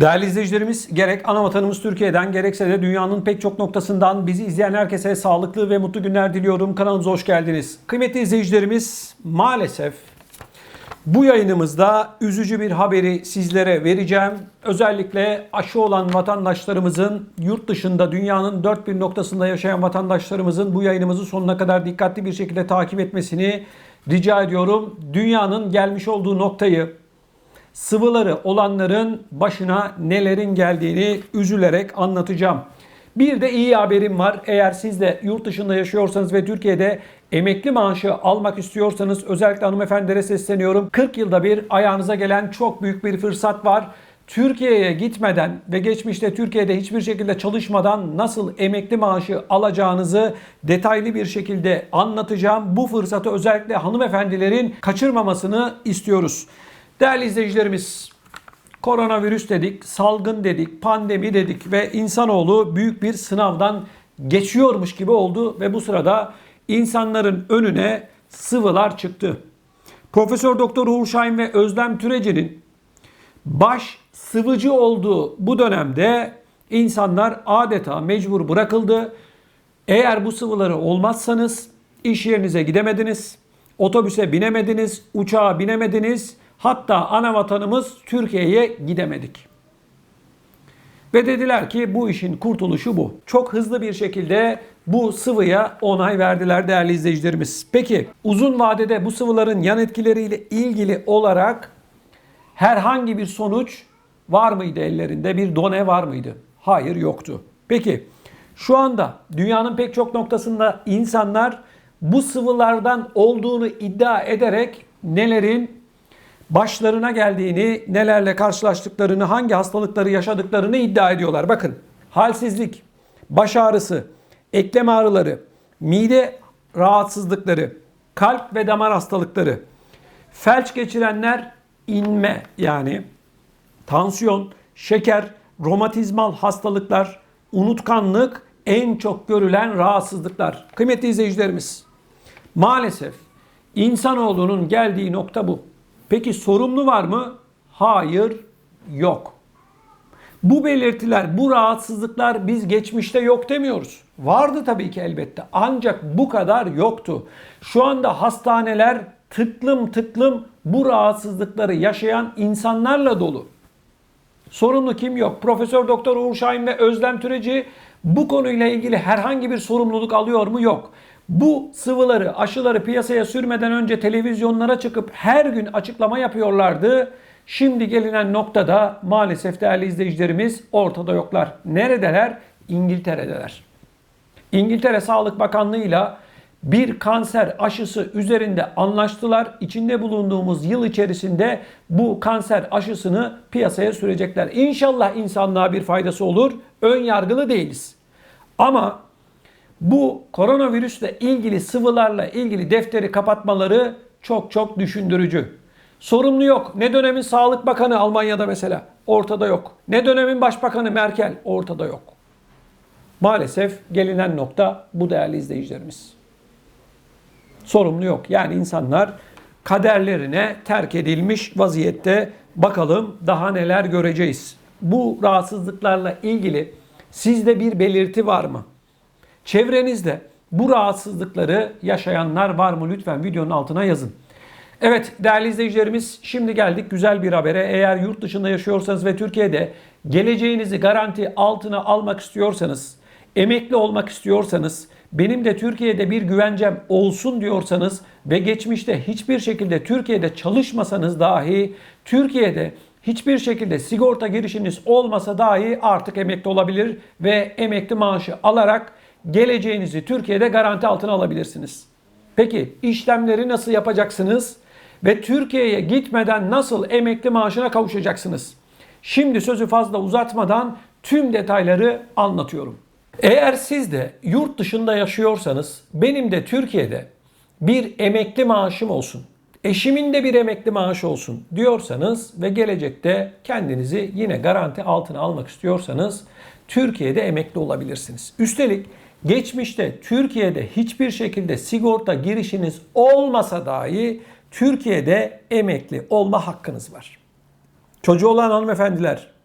Değerli izleyicilerimiz gerek ana vatanımız Türkiye'den gerekse de dünyanın pek çok noktasından bizi izleyen herkese sağlıklı ve mutlu günler diliyorum. Kanalımıza hoş geldiniz. Kıymetli izleyicilerimiz maalesef bu yayınımızda üzücü bir haberi sizlere vereceğim. Özellikle aşı olan vatandaşlarımızın yurt dışında dünyanın dört bir noktasında yaşayan vatandaşlarımızın bu yayınımızı sonuna kadar dikkatli bir şekilde takip etmesini rica ediyorum. Dünyanın gelmiş olduğu noktayı sıvıları olanların başına nelerin geldiğini üzülerek anlatacağım. Bir de iyi haberim var. Eğer siz de yurt dışında yaşıyorsanız ve Türkiye'de emekli maaşı almak istiyorsanız özellikle hanımefendilere sesleniyorum. 40 yılda bir ayağınıza gelen çok büyük bir fırsat var. Türkiye'ye gitmeden ve geçmişte Türkiye'de hiçbir şekilde çalışmadan nasıl emekli maaşı alacağınızı detaylı bir şekilde anlatacağım. Bu fırsatı özellikle hanımefendilerin kaçırmamasını istiyoruz. Değerli izleyicilerimiz, koronavirüs dedik, salgın dedik, pandemi dedik ve insanoğlu büyük bir sınavdan geçiyormuş gibi oldu ve bu sırada insanların önüne sıvılar çıktı. Profesör Doktor Uğur Şahin ve Özlem Türeci'nin baş sıvıcı olduğu bu dönemde insanlar adeta mecbur bırakıldı. Eğer bu sıvıları olmazsanız iş yerinize gidemediniz, otobüse binemediniz, uçağa binemediniz, hatta ana vatanımız Türkiye'ye gidemedik. Ve dediler ki bu işin kurtuluşu bu. Çok hızlı bir şekilde bu sıvıya onay verdiler değerli izleyicilerimiz. Peki uzun vadede bu sıvıların yan etkileriyle ilgili olarak herhangi bir sonuç var mıydı ellerinde? Bir done var mıydı? Hayır yoktu. Peki şu anda dünyanın pek çok noktasında insanlar bu sıvılardan olduğunu iddia ederek nelerin başlarına geldiğini, nelerle karşılaştıklarını, hangi hastalıkları yaşadıklarını iddia ediyorlar. Bakın halsizlik, baş ağrısı, eklem ağrıları, mide rahatsızlıkları, kalp ve damar hastalıkları, felç geçirenler inme yani tansiyon, şeker, romatizmal hastalıklar, unutkanlık en çok görülen rahatsızlıklar. Kıymetli izleyicilerimiz, maalesef insanoğlunun geldiği nokta bu. Peki sorumlu var mı? Hayır, yok. Bu belirtiler, bu rahatsızlıklar biz geçmişte yok demiyoruz. Vardı tabii ki elbette. Ancak bu kadar yoktu. Şu anda hastaneler tıklım tıklım bu rahatsızlıkları yaşayan insanlarla dolu. Sorumlu kim yok? Profesör Doktor Uğur Şahin ve Özlem Türeci bu konuyla ilgili herhangi bir sorumluluk alıyor mu? Yok. Bu sıvıları, aşıları piyasaya sürmeden önce televizyonlara çıkıp her gün açıklama yapıyorlardı. Şimdi gelinen noktada maalesef değerli izleyicilerimiz ortada yoklar. Neredeler? İngiltere'deler. İngiltere Sağlık Bakanlığı'yla bir kanser aşısı üzerinde anlaştılar. İçinde bulunduğumuz yıl içerisinde bu kanser aşısını piyasaya sürecekler. İnşallah insanlığa bir faydası olur. Ön yargılı değiliz. Ama bu koronavirüsle ilgili sıvılarla ilgili defteri kapatmaları çok çok düşündürücü. Sorumlu yok. Ne dönemin Sağlık Bakanı Almanya'da mesela ortada yok. Ne dönemin Başbakanı Merkel ortada yok. Maalesef gelinen nokta bu değerli izleyicilerimiz. Sorumlu yok. Yani insanlar kaderlerine terk edilmiş vaziyette. Bakalım daha neler göreceğiz. Bu rahatsızlıklarla ilgili sizde bir belirti var mı? Çevrenizde bu rahatsızlıkları yaşayanlar var mı? Lütfen videonun altına yazın. Evet değerli izleyicilerimiz şimdi geldik güzel bir habere. Eğer yurt dışında yaşıyorsanız ve Türkiye'de geleceğinizi garanti altına almak istiyorsanız, emekli olmak istiyorsanız, benim de Türkiye'de bir güvencem olsun diyorsanız ve geçmişte hiçbir şekilde Türkiye'de çalışmasanız dahi Türkiye'de hiçbir şekilde sigorta girişiniz olmasa dahi artık emekli olabilir ve emekli maaşı alarak geleceğinizi Türkiye'de garanti altına alabilirsiniz. Peki işlemleri nasıl yapacaksınız ve Türkiye'ye gitmeden nasıl emekli maaşına kavuşacaksınız? Şimdi sözü fazla uzatmadan tüm detayları anlatıyorum. Eğer siz de yurt dışında yaşıyorsanız benim de Türkiye'de bir emekli maaşım olsun, eşimin de bir emekli maaşı olsun diyorsanız ve gelecekte kendinizi yine garanti altına almak istiyorsanız Türkiye'de emekli olabilirsiniz. Üstelik geçmişte Türkiye'de hiçbir şekilde sigorta girişiniz olmasa dahi Türkiye'de emekli olma hakkınız var. Çocuğu olan hanımefendiler,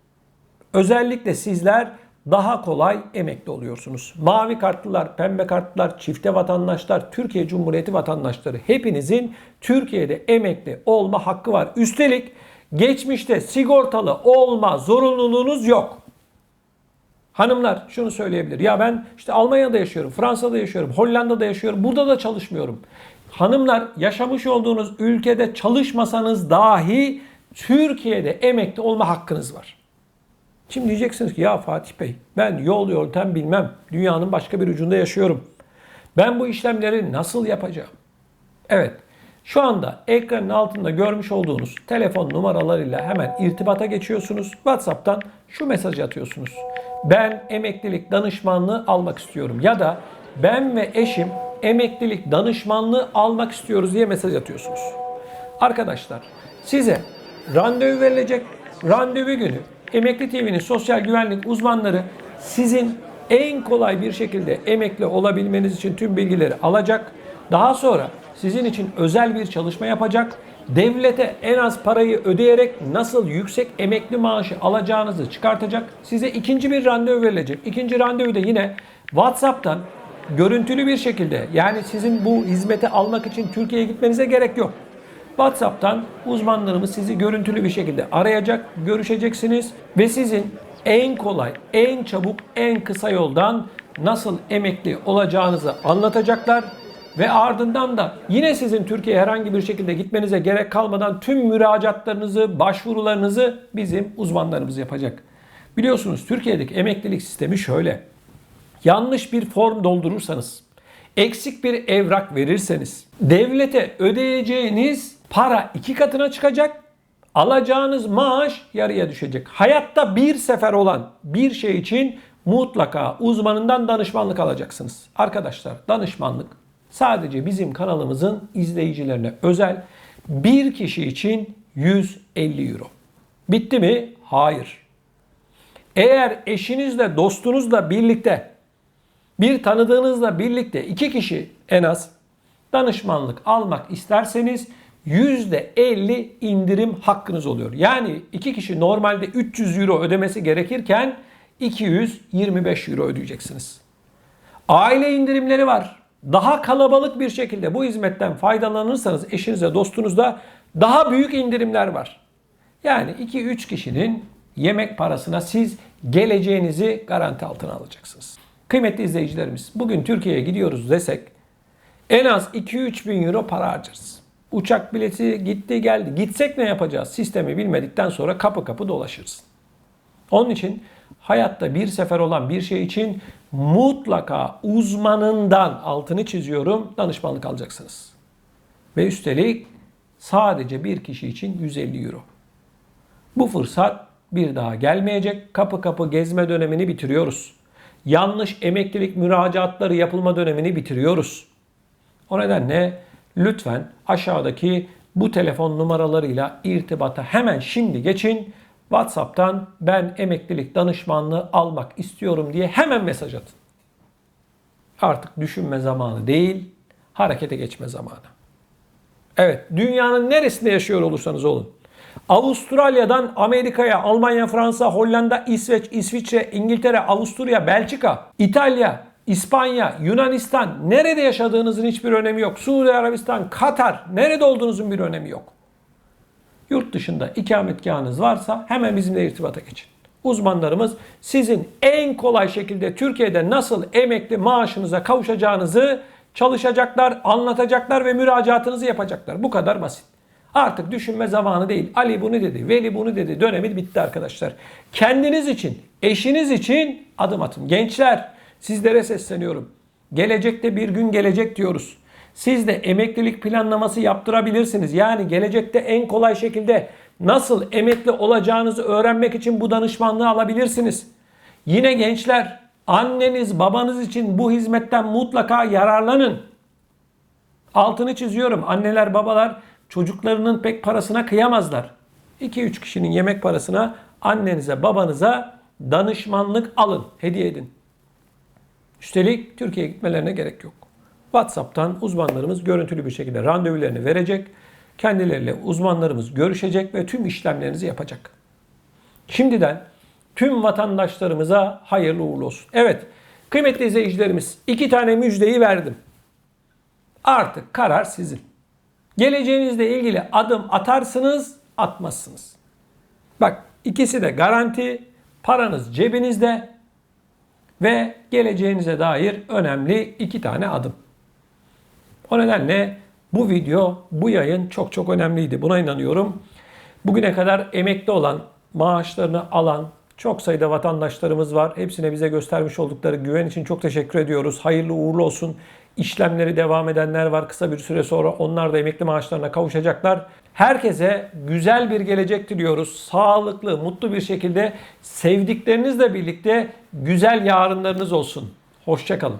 Özellikle sizler daha kolay emekli oluyorsunuz. Mavi kartlılar, pembe kartlılar, çifte vatandaşlar, Türkiye Cumhuriyeti vatandaşları hepinizin Türkiye'de emekli olma hakkı var. Üstelik geçmişte sigortalı olma zorunluluğunuz yok. Hanımlar şunu söyleyebilir. Ya ben işte Almanya'da yaşıyorum, Fransa'da yaşıyorum, Hollanda'da yaşıyorum. Burada da çalışmıyorum. Hanımlar yaşamış olduğunuz ülkede çalışmasanız dahi Türkiye'de emekli olma hakkınız var. Şimdi diyeceksiniz ki ya Fatih Bey ben yol yöntem bilmem. Dünyanın başka bir ucunda yaşıyorum. Ben bu işlemleri nasıl yapacağım? Evet. Şu anda ekranın altında görmüş olduğunuz telefon numaralarıyla hemen irtibata geçiyorsunuz. WhatsApp'tan şu mesajı atıyorsunuz. Ben emeklilik danışmanlığı almak istiyorum ya da ben ve eşim emeklilik danışmanlığı almak istiyoruz diye mesaj atıyorsunuz. Arkadaşlar size randevu verilecek. Randevu günü Emekli TV'nin sosyal güvenlik uzmanları sizin en kolay bir şekilde emekli olabilmeniz için tüm bilgileri alacak. Daha sonra sizin için özel bir çalışma yapacak. Devlete en az parayı ödeyerek nasıl yüksek emekli maaşı alacağınızı çıkartacak. Size ikinci bir randevu verilecek. İkinci randevu da yine WhatsApp'tan görüntülü bir şekilde yani sizin bu hizmeti almak için Türkiye'ye gitmenize gerek yok. WhatsApp'tan uzmanlarımız sizi görüntülü bir şekilde arayacak, görüşeceksiniz ve sizin en kolay, en çabuk, en kısa yoldan nasıl emekli olacağınızı anlatacaklar ve ardından da yine sizin Türkiye'ye herhangi bir şekilde gitmenize gerek kalmadan tüm müracaatlarınızı, başvurularınızı bizim uzmanlarımız yapacak. Biliyorsunuz Türkiye'deki emeklilik sistemi şöyle. Yanlış bir form doldurursanız, eksik bir evrak verirseniz, devlete ödeyeceğiniz para iki katına çıkacak, alacağınız maaş yarıya düşecek. Hayatta bir sefer olan bir şey için mutlaka uzmanından danışmanlık alacaksınız. Arkadaşlar danışmanlık sadece bizim kanalımızın izleyicilerine özel bir kişi için 150 euro. Bitti mi? Hayır. Eğer eşinizle, dostunuzla birlikte, bir tanıdığınızla birlikte iki kişi en az danışmanlık almak isterseniz %50 indirim hakkınız oluyor. Yani iki kişi normalde 300 euro ödemesi gerekirken 225 euro ödeyeceksiniz. Aile indirimleri var. Daha kalabalık bir şekilde bu hizmetten faydalanırsanız eşinize, dostunuzda daha büyük indirimler var. Yani 2-3 kişinin yemek parasına siz geleceğinizi garanti altına alacaksınız. Kıymetli izleyicilerimiz, bugün Türkiye'ye gidiyoruz desek en az 2-3 bin euro para harcarız. Uçak bileti gitti geldi. Gitsek ne yapacağız? Sistemi bilmedikten sonra kapı kapı dolaşırız. Onun için hayatta bir sefer olan bir şey için mutlaka uzmanından altını çiziyorum danışmanlık alacaksınız. Ve üstelik sadece bir kişi için 150 euro. Bu fırsat bir daha gelmeyecek. Kapı kapı gezme dönemini bitiriyoruz. Yanlış emeklilik müracaatları yapılma dönemini bitiriyoruz. O nedenle lütfen aşağıdaki bu telefon numaralarıyla irtibata hemen şimdi geçin. WhatsApp'tan ben emeklilik danışmanlığı almak istiyorum diye hemen mesaj atın. Artık düşünme zamanı değil, harekete geçme zamanı. Evet, dünyanın neresinde yaşıyor olursanız olun. Avustralya'dan Amerika'ya, Almanya, Fransa, Hollanda, İsveç, İsviçre, İngiltere, Avusturya, Belçika, İtalya, İspanya, Yunanistan, nerede yaşadığınızın hiçbir önemi yok. Suudi Arabistan, Katar, nerede olduğunuzun bir önemi yok. Yurt dışında ikametgahınız varsa hemen bizimle irtibata geçin. Uzmanlarımız sizin en kolay şekilde Türkiye'de nasıl emekli maaşınıza kavuşacağınızı çalışacaklar, anlatacaklar ve müracaatınızı yapacaklar. Bu kadar basit. Artık düşünme zamanı değil. Ali bunu dedi, Veli bunu dedi. Dönemi bitti arkadaşlar. Kendiniz için, eşiniz için adım atın. Gençler Sizlere sesleniyorum. Gelecekte bir gün gelecek diyoruz. Siz de emeklilik planlaması yaptırabilirsiniz. Yani gelecekte en kolay şekilde nasıl emekli olacağınızı öğrenmek için bu danışmanlığı alabilirsiniz. Yine gençler, anneniz, babanız için bu hizmetten mutlaka yararlanın. Altını çiziyorum. Anneler, babalar çocuklarının pek parasına kıyamazlar. 2-3 kişinin yemek parasına annenize, babanıza danışmanlık alın, hediye edin. Üstelik Türkiye'ye gitmelerine gerek yok. WhatsApp'tan uzmanlarımız görüntülü bir şekilde randevularını verecek. Kendileriyle uzmanlarımız görüşecek ve tüm işlemlerinizi yapacak. Şimdiden Tüm vatandaşlarımıza hayırlı uğurlu olsun. Evet, kıymetli izleyicilerimiz iki tane müjdeyi verdim. Artık karar sizin. Geleceğinizle ilgili adım atarsınız, atmazsınız. Bak ikisi de garanti, paranız cebinizde ve geleceğinize dair önemli iki tane adım. O nedenle bu video, bu yayın çok çok önemliydi. Buna inanıyorum. Bugüne kadar emekli olan, maaşlarını alan çok sayıda vatandaşlarımız var. Hepsine bize göstermiş oldukları güven için çok teşekkür ediyoruz. Hayırlı uğurlu olsun. İşlemleri devam edenler var. Kısa bir süre sonra onlar da emekli maaşlarına kavuşacaklar. Herkese güzel bir gelecek diliyoruz. Sağlıklı, mutlu bir şekilde sevdiklerinizle birlikte güzel yarınlarınız olsun. Hoşçakalın.